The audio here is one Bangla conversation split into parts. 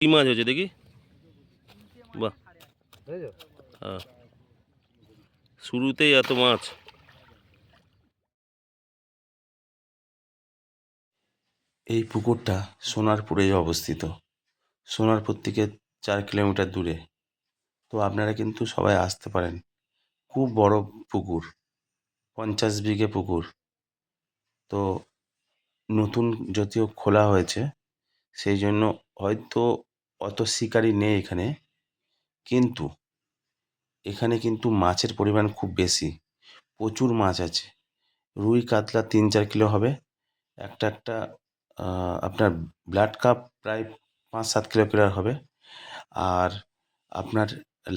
কি মাছ হয়েছে দেখি? বাহ। হ্যাঁ। শুরুতেই এত মাছ। এই পুকুরটা সোনারপুরে অবস্থিত। সোনারপুর থেকে চার কিলোমিটার দূরে। তো আপনারা কিন্তু সবাই আসতে পারেন। খুব বড় পুকুর। পঞ্চাশ বিঘে পুকুর। তো নতুন যদিও খোলা হয়েছে সেই জন্য হয়তো অত শিকারি নেই এখানে। কিন্তু এখানে কিন্তু মাছের পরিমাণ খুব বেশি। প্রচুর মাছ আছে। রুই, কাতলা তিন চার কিলো হবে। একটা একটা আপনার ব্লাড কাপ প্রায় পাঁচ সাত কিলো করে হবে। আর আপনার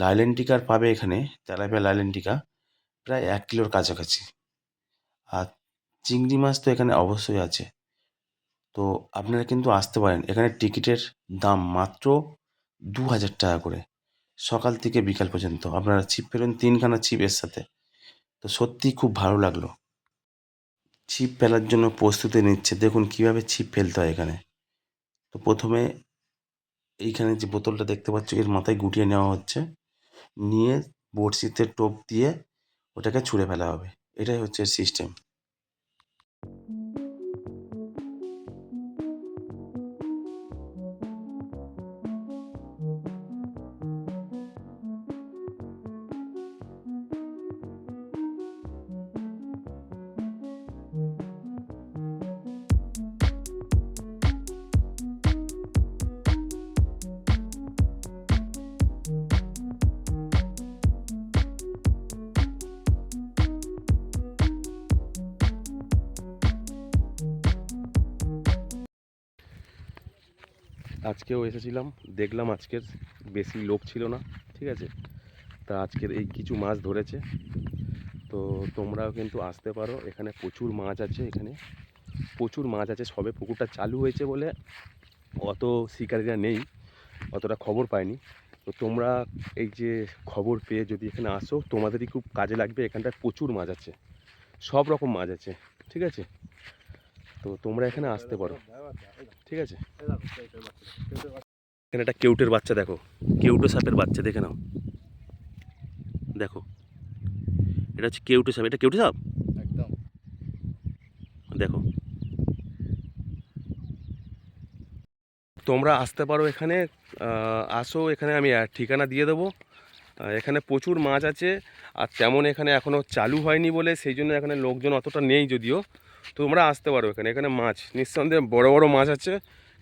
লাইলেন্টিকার পাবে এখানে, তেলাপিয়া লাইলেন্টিকা প্রায় এক কিলোর কাছাকাছি। আর চিংড়ি মাছ তো এখানে অবশ্যই আছে। তো আপনারা কিন্তু আসতে পারেন। এখানে টিকিটের দাম মাত্র দু হাজার টাকা করে। সকাল থেকে বিকাল পর্যন্ত। আপনারা ছিপ ফেলুন, তিনখানা ছিপ এর সাথে। তো সত্যিই খুব ভালো লাগল। ছিপ ফেলার জন্য প্রস্তুতি নিচ্ছে। দেখুন কীভাবে ছিপ ফেলতে হয় এখানে। তো প্রথমে এইখানে যে বোতলটা দেখতে পাচ্ছ, এর মাথায় গুটিয়ে নেওয়া হচ্ছে। নিয়ে বড়শিতে টোপ দিয়ে ওটাকে ছুঁড়ে ফেলা হবে। এটাই হচ্ছে সিস্টেম আজকেও এসেছিলাম, দেখলাম আজকের বেশি লোক ছিল না, ঠিক আছে? তা আজকের এই কিছু মাছ ধরেছে। তো তোমরাও কিন্তু আসতে পারো, এখানে প্রচুর মাছ আছে এখানে। প্রচুর মাছ আছে, সবে পুকুরটা চালু হয়েছে বলে অত শিকারীরা নেই, অতটা খবর পায়নি তো তোমরা এই যে খবর পেয়ে যদি এখানে আসো, তোমাদেরই খুব কাজে লাগবে, এখানটায় প্রচুর মাছ আছে, সব রকম মাছ আছে, ঠিক আছে? তো তোমরা এখানে আসতে পারো। ঠিক আছে? এখানে একটা কেউটের বাচ্চা দেখো। কেউটো সাপের বাচ্চা দেখে নাও। দেখো। এটা হচ্ছে কেউটো সাপ। এটা কেউটো সাপ? একদম। দেখো। তোমরা আসতে পারো এখানে। আসো এখানে আমি ঠিকানা দিয়ে দেবো। এখানে প্রচুর মাছ আছে। আর তেমন এখানে এখনও চালু হয়নি বলে সেই জন্য এখানে লোকজন অতটা নেই যদিও। তোমরা আসতে পারো এখানে। এখানে মাছ, নিঃসন্দেহে বড় বড় মাছ আছে।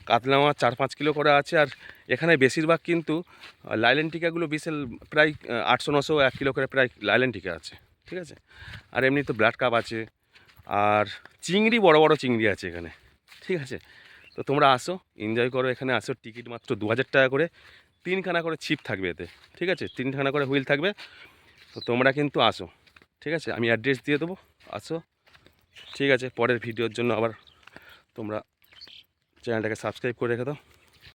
কাতলা মাছ চার পাঁচ কিলো করে আছে। আর এখানে বেশিরভাগ কিন্তু লাইলেন টিকাগুলো বিশাল প্রায় আটশো, নশো, এক কিলো করে প্রায় লাইলেন টিকা আছে। ঠিক আছে? আর এমনি তো ব্লাড কাপ আছে। আর চিংড়ি, বড় বড় চিংড়ি আছে এখানে। ঠিক আছে? তো তোমরা আসো এনজয় করো। এখানে আসো টিকিট মাত্র দু হাজার টাকা করে। তিনখানা করে ছিপ থাকবে এতে। ঠিক আছে? তিনখানা করে হুইল থাকবে। তো তোমরা কিন্তু আসো। ঠিক আছে? আমি অ্যাড্রেস দিয়ে দেবো। আসো। ঠিক আছে পরের ভিডিওর জন্য আবার তোমরা চ্যানেলটাকে সাবস্ক্রাইব করে রেখে দাও।